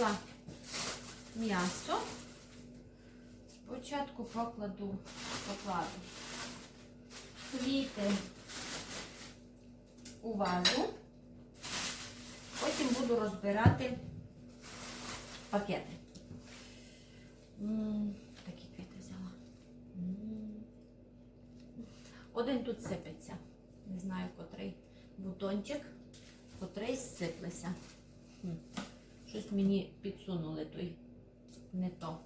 взяла м'ясо. Спочатку покладу, покладу квіти у вазу. Потім буду розбирати пакети. Такі квіти взяла. Один тут сипеться. Не знаю, котрий бутончик, котрий сиплеться. Щось мені підсунули той. Не то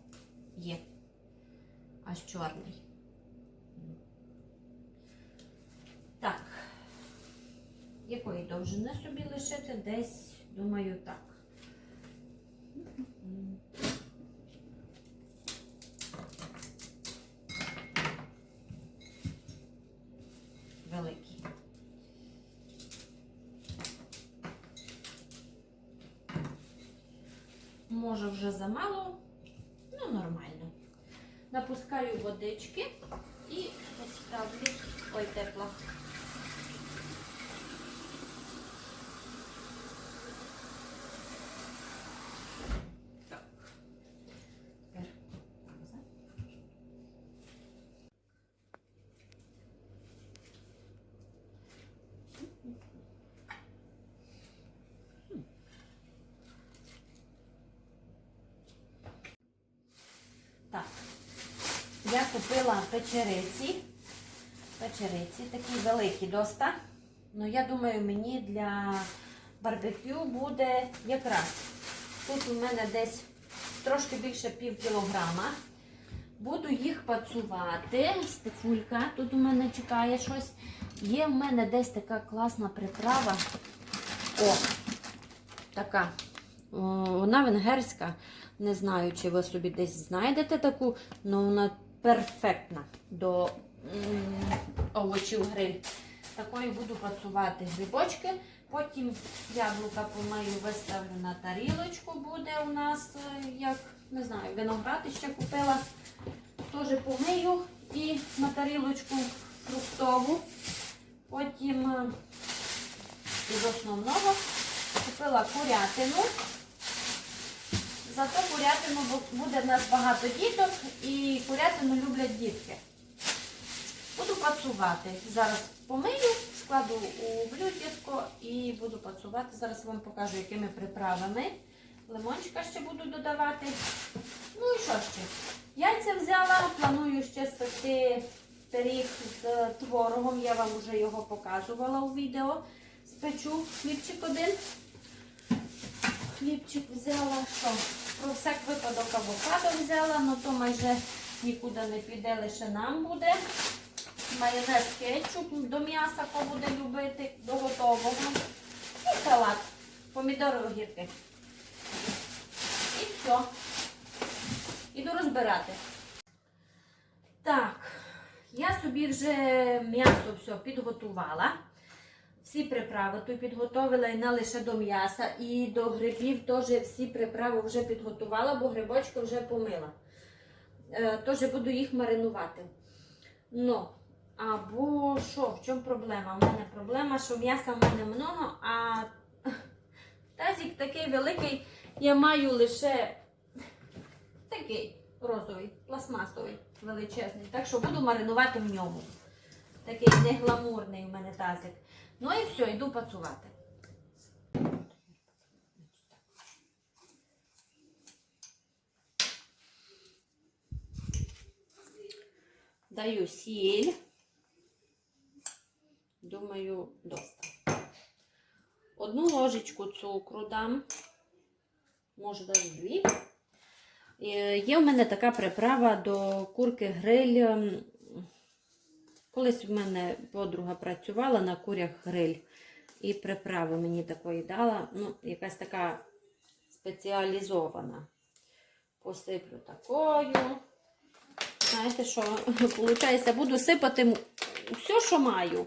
є. Аж чорний. Так. Якої довжини собі лишити? Десь, думаю, так. Великий. Може вже замало, ну нормально. Напускаю водички і поставлю. Ой, тепла. Так. Тепер пауза. Так. Я купила печериці. Печериці такі великі доста. Ну, я думаю, мені для барбекю буде якраз. Тут у мене десь трошки більше пів кілограма. Буду їх пацувати. Стефулька, тут у мене чекає щось. Є в мене десь така класна приправа. О, така. О, вона венгерська. Не знаю, чи ви собі десь знайдете таку, але вона перфектна до овочів гриль. Такою буду працювати грибочки. Потім яблука помию, виставлю на тарілочку. Буде у нас, е, як не знаю, виноград ще купила. Теж помию і на тарілочку фруктову. Потім е, із основного купила курятину. Зато курятину бу- буде в нас багато діток і курятину люблять дітки. Буду пацувати. Зараз помию, складу у блюдечко і буду пацувати. Зараз вам покажу, якими приправами. Лимончика ще буду додавати. Ну і що ще? Яйця взяла, планую ще спекти пиріг з творогом. Я вам вже його показувала у відео. Спечу хлібчик один. Хлібчик взяла, що? Про всяк випадок авокадо взяла, але то майже нікуди не піде, лише нам буде. Майонез кетчуп до м'яса, хто буде любити, до готового. І салат, помідори огірки. І все. Іду розбирати. Так, я собі вже м'ясо все підготувала. Всі приправи тут підготовила і не лише до м'яса, і до грибів теж всі приправи вже підготувала, бо грибочки вже помила. Е, Теж буду їх маринувати. Ну, або що, в чому проблема? У мене проблема, що м'яса в мене много, а тазик такий великий, я маю лише такий розовий, пластмасовий, величезний. Так що буду маринувати в ньому. Такий негламурний у мене тазик. Ну і все, йду працювати. Даю сіль. Думаю, доста. Одну ложечку цукру дам. Може навіть дві. Е, Є в мене така приправа до курки гриль. Колись в мене подруга працювала на курях гриль і приправи мені такої дала. Ну, якась така спеціалізована. Посиплю такою. Знаєте, що виходить, буду сипати все, що маю.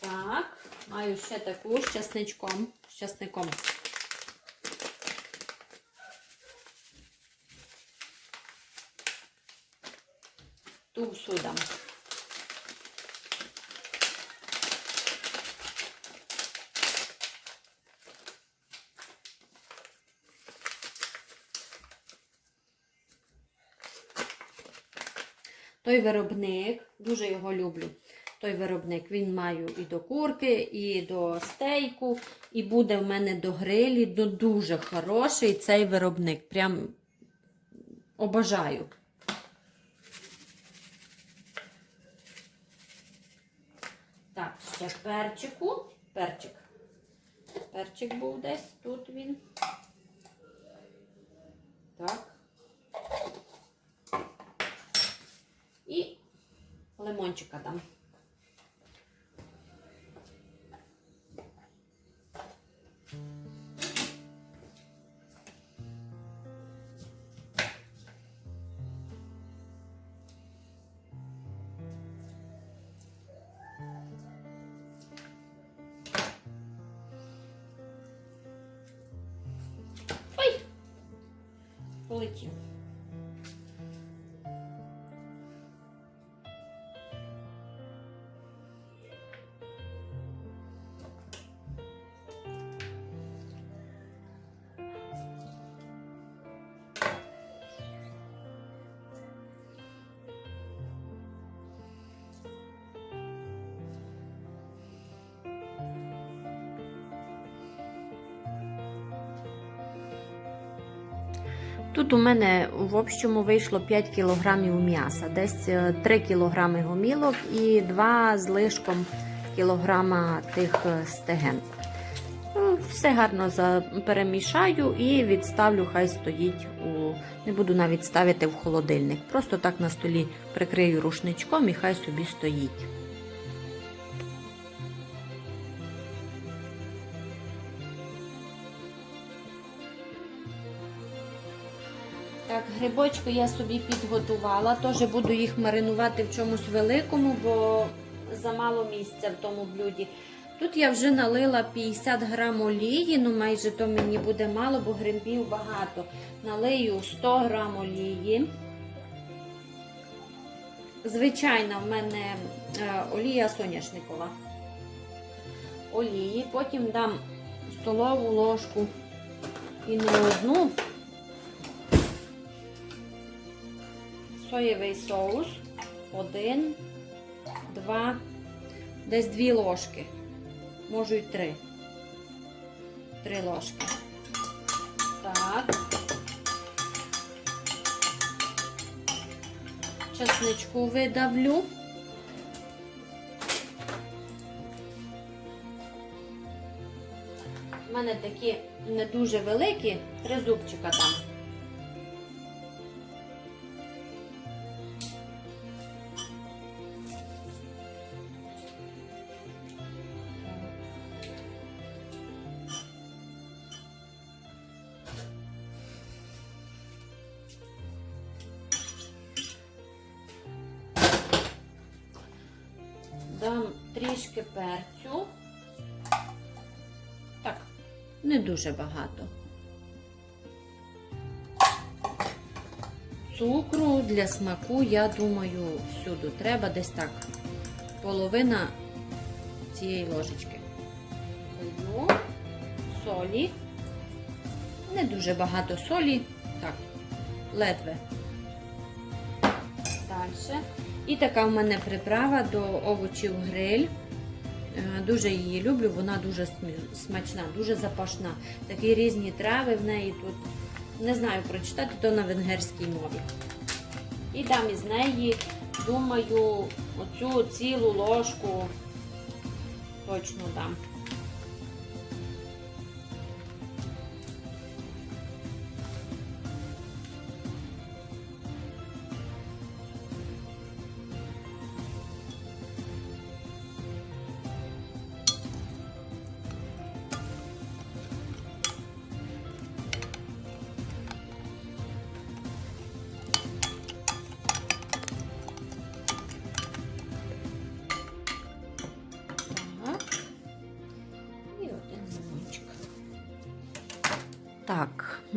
Так, маю ще таку з часничком. З часником. тувсу дам. Той виробник, дуже його люблю. Той виробник, він маю і до курки, і до стейку, і буде в мене до грилі. Ну, дуже хороший цей виробник. Прям обожаю. Так, ще перчику. Перчик. Перчик був десь, тут він. Так. І лимончика дам. you. Тут у мене в общому вийшло 5 кілограмів м'яса, десь е, 3 кілограми гомілок і 2 з лишком кілограма тих е, стеген. Ну, Все гарно перемішаю і відставлю, хай стоїть у. Не буду навіть ставити в холодильник. Просто так на столі прикрию рушничком і хай собі стоїть. Грибочки я собі підготувала. Теж буду їх маринувати в чомусь великому, бо замало місця в тому блюді. Тут я вже налила 50 грам олії, ну майже то мені буде мало, бо грибів багато. Налию 100 грам олії. Звичайна в мене е, олія соняшникова. Олії. Потім дам столову ложку і не одну. Соєвий соус. Один, два, десь дві ложки. Можу й три. Три ложки. Так. Часничку видавлю. У мене такі не дуже великі, три зубчика там. Трішки перцю. Так, не дуже багато. Цукру для смаку, я думаю, всюди треба десь так. Половина цієї ложечки. Одну солі. Не дуже багато солі. Так, ледве. Далі. І така в мене приправа до овочів гриль. Дуже її люблю, вона дуже смачна, дуже запашна. Такі різні трави в неї тут. Не знаю прочитати, то на венгерській мові. І дам із неї, думаю, оцю цілу ложку точно дам.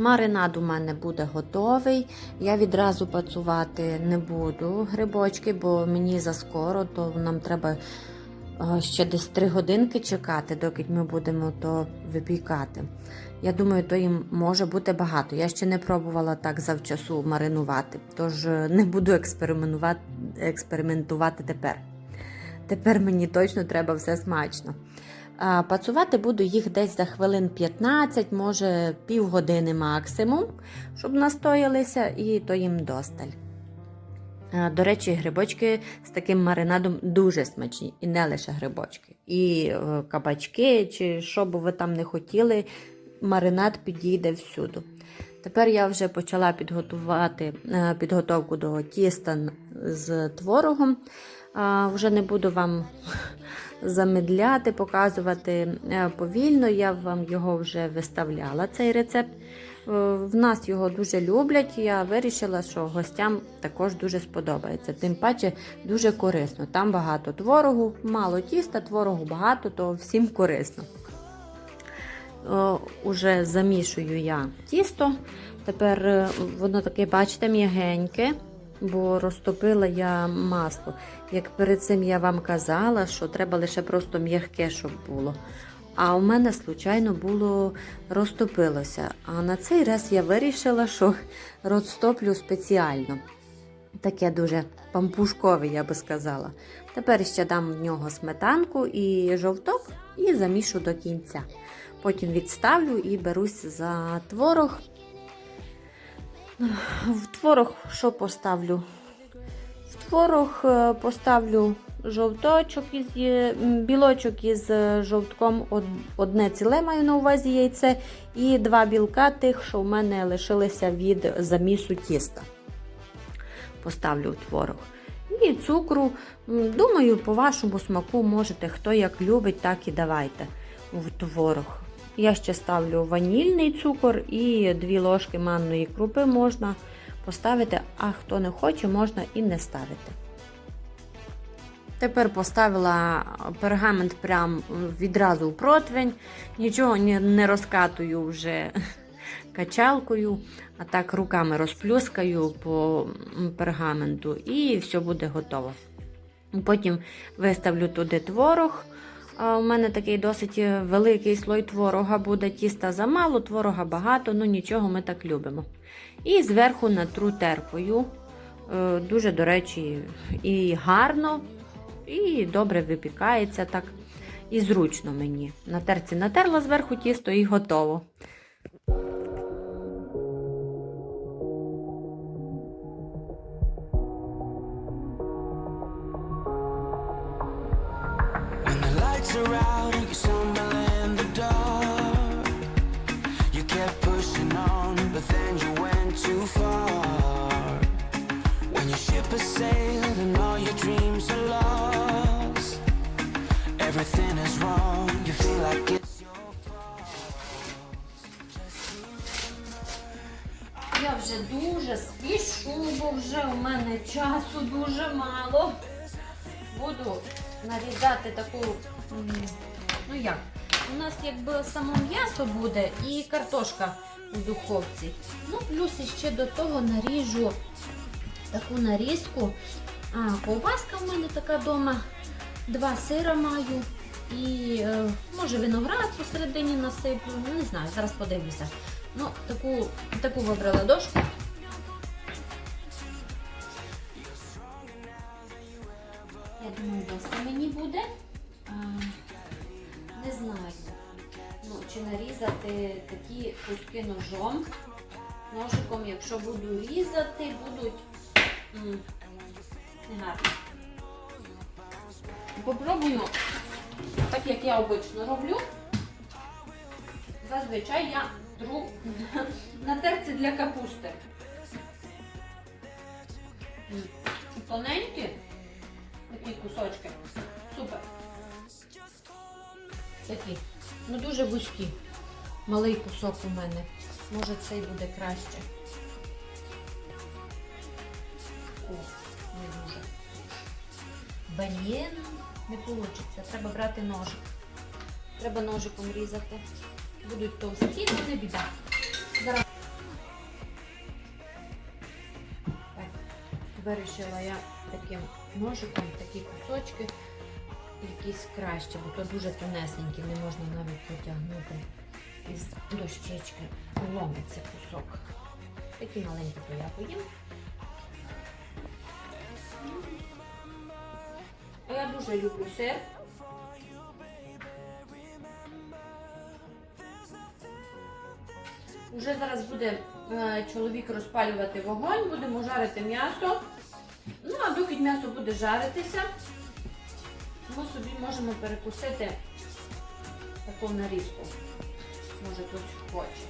Маринад у мене буде готовий. Я відразу пацувати не буду грибочки, бо мені заскоро, то нам треба е, ще десь 3 годинки чекати, доки ми будемо то випікати. Я думаю, то їм може бути багато. Я ще не пробувала так завчасу маринувати, тож е, не буду експериментувати, експериментувати тепер. Тепер мені точно треба все смачно. Пацувати буду їх десь за хвилин 15, може півгодини максимум, щоб настоялися, і то їм досталь. До речі, грибочки з таким маринадом дуже смачні, і не лише грибочки. І е, кабачки, чи що би ви там не хотіли, маринад підійде всюди. Тепер я вже почала підготувати е, підготовку до тіста з творогом. Вже не буду вам замедляти, показувати е, повільно. Я вам його вже виставляла, цей рецепт. Е, В нас його дуже люблять. Я вирішила, що гостям також дуже сподобається. Тим паче дуже корисно. Там багато творогу, мало тіста, творогу багато, то всім корисно. О, Уже замішую я тісто. Тепер е, воно таке, бачите, м'ягеньке, бо розтопила я масло. Як перед цим я вам казала, що треба лише просто м'ягке, щоб було. А у мене, случайно, було розтопилося. А на цей раз я вирішила, що розтоплю спеціально. Таке дуже пампушкове, я би сказала. Тепер ще дам в нього сметанку і жовток і замішу до кінця. Потім відставлю і берусь за творог. В творог що поставлю? В творог е, поставлю жовточок із білочок із е, жовтком, одне ціле маю на увазі яйце, і два білка тих, що в мене лишилися від замісу тіста. Поставлю в творог. І цукру. Думаю, по вашому смаку можете, хто як любить, так і давайте в творог. Я ще ставлю ванільний цукор і 2 ложки манної крупи можна поставити, а хто не хоче, можна і не ставити. Тепер поставила пергамент прям відразу в противень, нічого не розкатую вже качалкою, а так руками розплюскаю по пергаменту і все буде готово. Потім виставлю туди творог. У мене такий досить великий слой творога буде. Тіста замало, творога багато, ну нічого ми так любимо. І зверху натру терпою. Е, Дуже, до речі, і гарно, і добре випікається так. І зручно мені. На терці натерла зверху тісто і готово. У нас якби само м'ясо буде і картошка у духовці. Ну, плюс ще до того наріжу таку нарізку. А, ковбаска в мене така вдома, два сира маю. І е, може виноград посередині насиплю. Ну, не знаю, зараз подивлюся. Ну, таку, таку вибрала дошку. Я думаю, досить мені буде. Не знаю. Ну, чи нарізати такі куски ножом. Ножиком, якщо буду різати, будуть м, негарно. Попробую, так як я обично роблю. Зазвичай я тру на терці для капусти. Тоненькі такі кусочки. Супер. Такі. Ну дуже вузькі. Малий кусок у мене. Може цей буде краще. О, не дуже. Блін, не вийде. Треба брати ножик. Треба ножиком різати. Будуть товсті, але не біда. Зараз. Вирішила я таким ножиком такі кусочки якісь краще, бо то дуже тонесенькі, не можна навіть потягнути із дощечки. Ломиться кусок. Такі маленькі то я поїм. Я дуже люблю сир. Уже зараз буде е, чоловік розпалювати вогонь, будемо жарити м'ясо. Ну, а доки м'ясо буде жаритися, ми собі можемо перекусити таку нарізку. Може хтось хоче.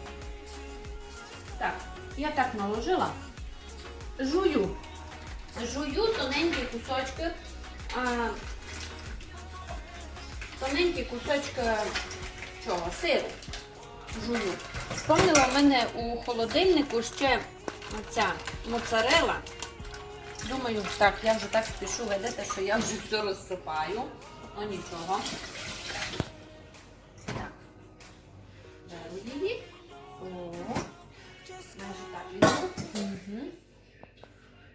Так, я так наложила. Жую. Жую тоненькі кусочки. А, тоненькі кусочки чого? Сиру. Жую. Вспомнила в мене у холодильнику ще оця моцарела. Думаю, так, я вже так спішу, ведете, що я вже все розсипаю. Ну нічого. Так. Беру її. О. Майже так візьму. Угу.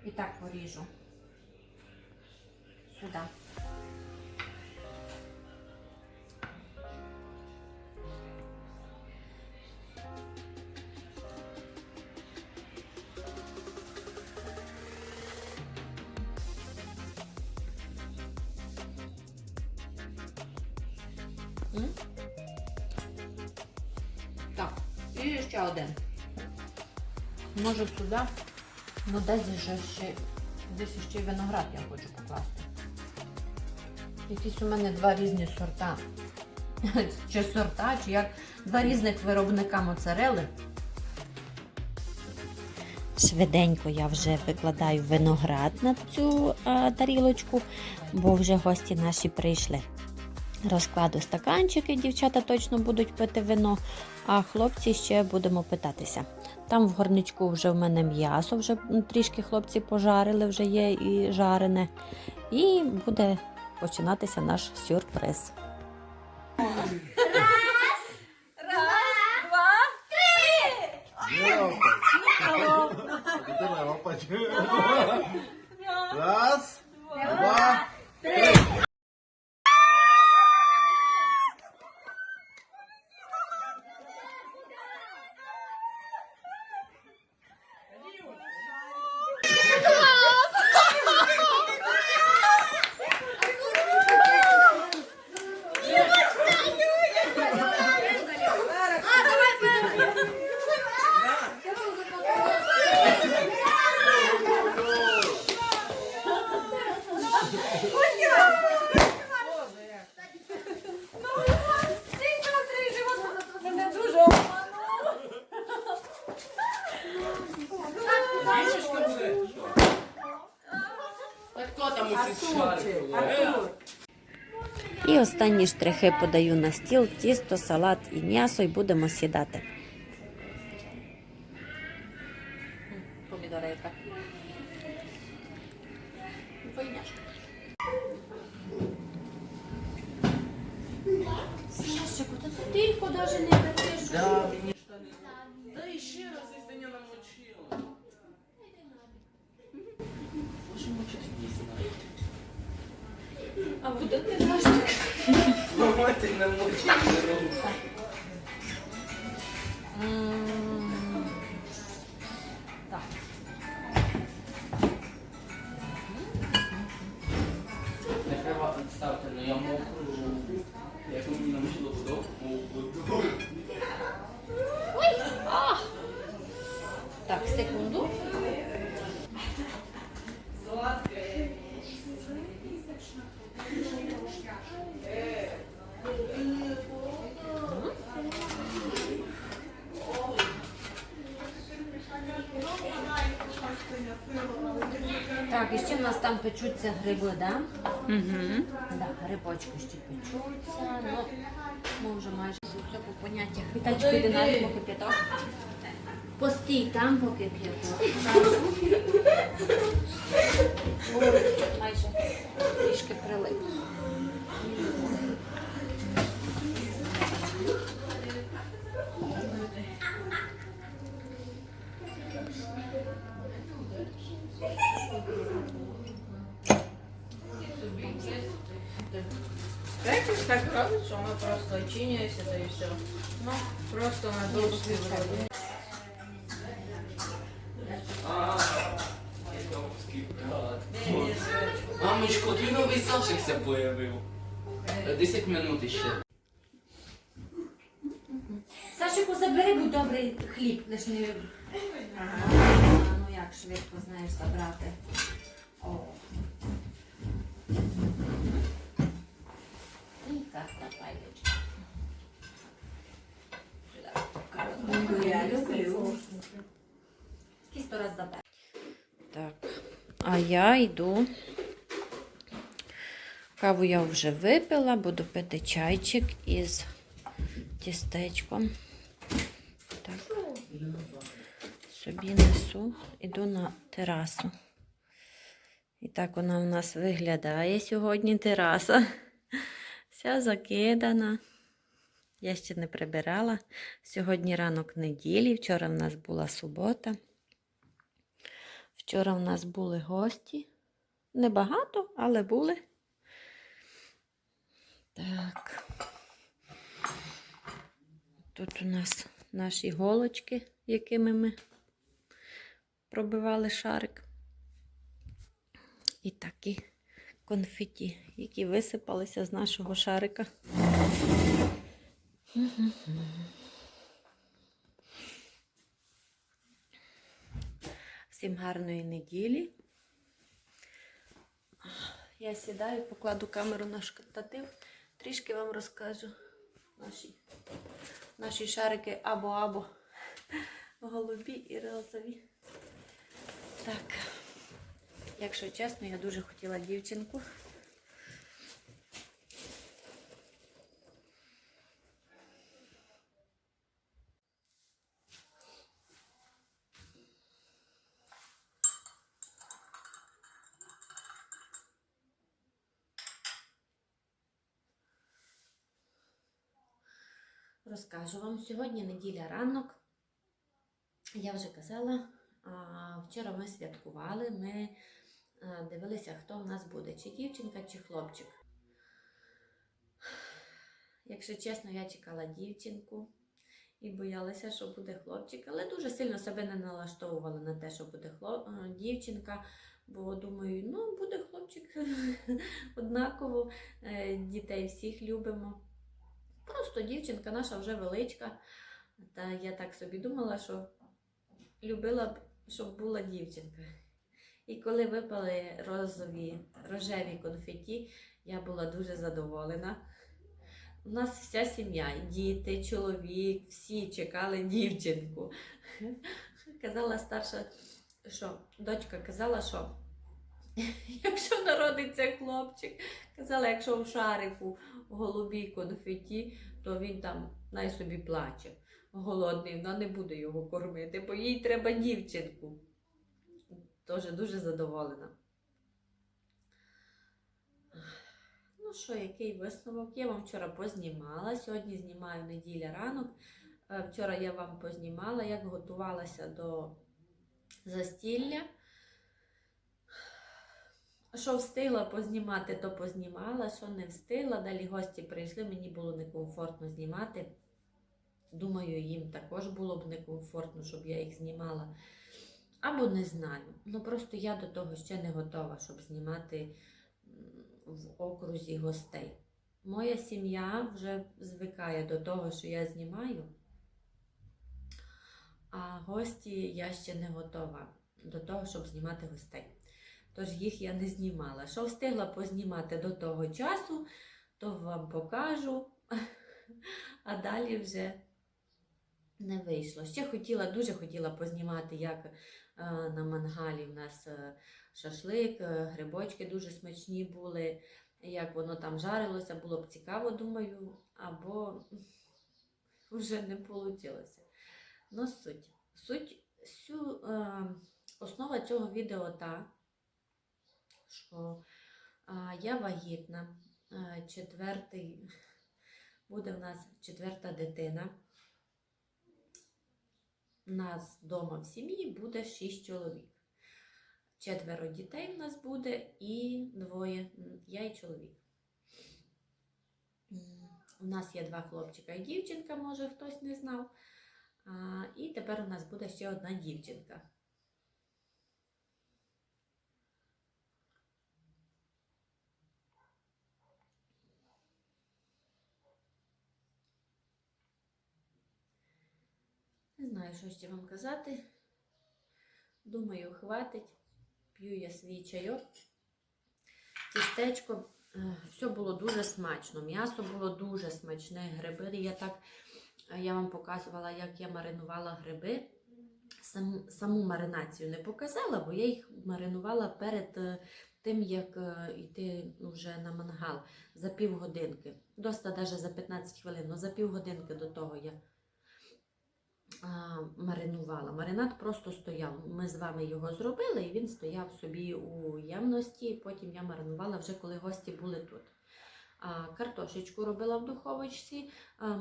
І так поріжу. Сюди. Ще один. Може сюди, ну десь же ще, десь ще й виноград я хочу покласти. Якісь у мене два різні сорта. Чи сорта, чи як два різних виробника моцарели. Швиденько я вже викладаю виноград на цю а, тарілочку, бо вже гості наші прийшли. Розкладу стаканчики, дівчата точно будуть пити вино, а хлопці ще будемо питатися. Там в горничку вже в мене м'ясо, вже трішки хлопці пожарили, вже є і жарене. І буде починатися наш сюрприз. Дитина, лопать. Раз, два, І останні штрихи подаю на стіл, тісто, салат і м'ясо, і будемо сідати. Помідорейка. Сашику, та тільки навіть не дати. Да, мені штани. Дай ще раз, якщо не намочила. Може мочити не знаю. А буде ти знаєш? Мама, ти не мочила. М, печуться гриби, да? Угу. Да, грибочки ще печуться. Ну, ми вже майже все по поняттях. Вітальчик, іди на поки п'яток. Постій там, поки п'яток. Майже трішки прилип. Починюється, то і все. Ну, просто на досвід вроді. Мамочко, твій новий Сашик появив. 10 минут ще. Сашику, забери, будь добрий хліб, лиш не... Ага. Ну як швидко знаєш забрати. О. І карта пайлечка. Сюди. Я люблю. Скільки сто раз забрати. Так, а я йду. Каву я вже випила, буду пити чайчик із тістечком. Так. Собі несу, іду на терасу. І так вона в нас виглядає сьогодні тераса. Вся закидана. Я ще не прибирала. Сьогодні ранок неділі, вчора в нас була субота. Вчора в нас були гості. Небагато, але були. Так. Тут у нас наші голочки, якими ми пробивали шарик. І такі конфеті, які висипалися з нашого шарика. Всім гарної неділі. Я сідаю, покладу камеру на штатив, трішки вам розкажу наші, наші шарики або-або голубі і розові. Так, якщо чесно, я дуже хотіла дівчинку. Розкажу вам сьогодні неділя ранок. Я вже казала, вчора ми святкували, ми дивилися, хто в нас буде, чи дівчинка, чи хлопчик. Якщо чесно, я чекала дівчинку і боялася, що буде хлопчик, але дуже сильно себе не налаштовувала на те, що буде хлоп... дівчинка, бо думаю, ну буде хлопчик однаково, е, дітей всіх любимо. Просто дівчинка наша вже величка. Та я так собі думала, що любила б, щоб була дівчинка. І коли випали розові рожеві конфеті, я була дуже задоволена. У нас вся сім'я, діти, чоловік, всі чекали дівчинку. Казала старша, що дочка казала, що якщо народиться хлопчик, казала, якщо в шарику в голубій конфеті, то він там най собі плаче. Голодний, вона не буде його кормити, бо їй треба дівчинку. Теж дуже задоволена. Ну що, який висновок? Я вам вчора познімала. Сьогодні знімаю неділя ранок. Е, Вчора я вам познімала, як готувалася до застілля. Що встигла познімати, то познімала, що не встигла. Далі гості прийшли, мені було некомфортно знімати. Думаю, їм також було б некомфортно, щоб я їх знімала. Або не знаю. Ну просто я до того ще не готова, щоб знімати в окрузі гостей. Моя сім'я вже звикає до того, що я знімаю, а гості я ще не готова до того, щоб знімати гостей. Тож їх я не знімала. Що встигла познімати до того часу, то вам покажу. А далі вже не вийшло. Ще хотіла, дуже хотіла познімати, як е, на мангалі в нас е, шашлик, е, грибочки дуже смачні були, як воно там жарилося, було б цікаво, думаю, або вже не вийшло. Ну, суть. Суть, всю, е, основа цього відео та, що я вагітна, четвертий, буде в нас четверта дитина. У нас вдома в сім'ї буде шість чоловік. Четверо дітей в нас буде і двоє, я і чоловік. У нас є два хлопчика і дівчинка, може хтось не знав. І тепер у нас буде ще одна дівчинка. Не знаю, що ще вам казати. Думаю, хватить. П'ю я свій чайок. Тістечко. Е, Все було дуже смачно. М'ясо було дуже смачне. Гриби. Я так е, я вам показувала, як я маринувала гриби. Сам, саму маринацію не показала, бо я їх маринувала перед е, тим, як йти вже на мангал за півгодинки. Доста навіть за 15 хвилин, але за півгодинки до того я маринувала. Маринад просто стояв. Ми з вами його зробили, і він стояв собі у ємності. Потім я маринувала вже коли гості були тут. Картошечку робила в духовочці,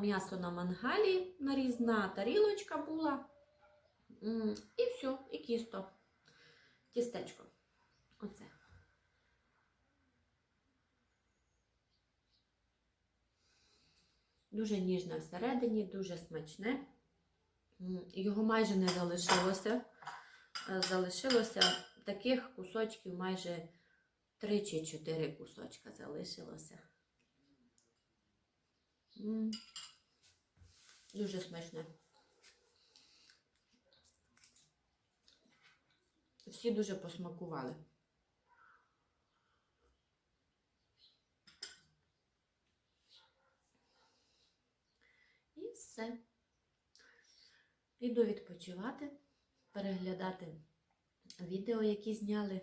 м'ясо на мангалі, нарізна тарілочка була. І все, і кісто. Тістечко. Оце. Дуже ніжне всередині, дуже смачне. Його майже не залишилося. Е, Залишилося таких кусочків майже 3 чи 4 кусочка залишилося. Дуже смачне. Всі дуже посмакували. І все. Іду відпочивати, переглядати відео, які зняли.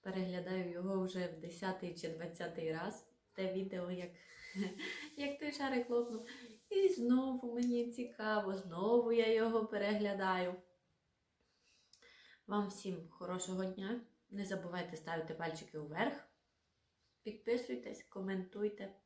Переглядаю його вже в 10 чи 20 раз. Те відео, як, як той шарик лопнув. І знову мені цікаво, знову я його переглядаю. Вам всім хорошого дня. Не забувайте ставити пальчики вверх. Підписуйтесь, коментуйте.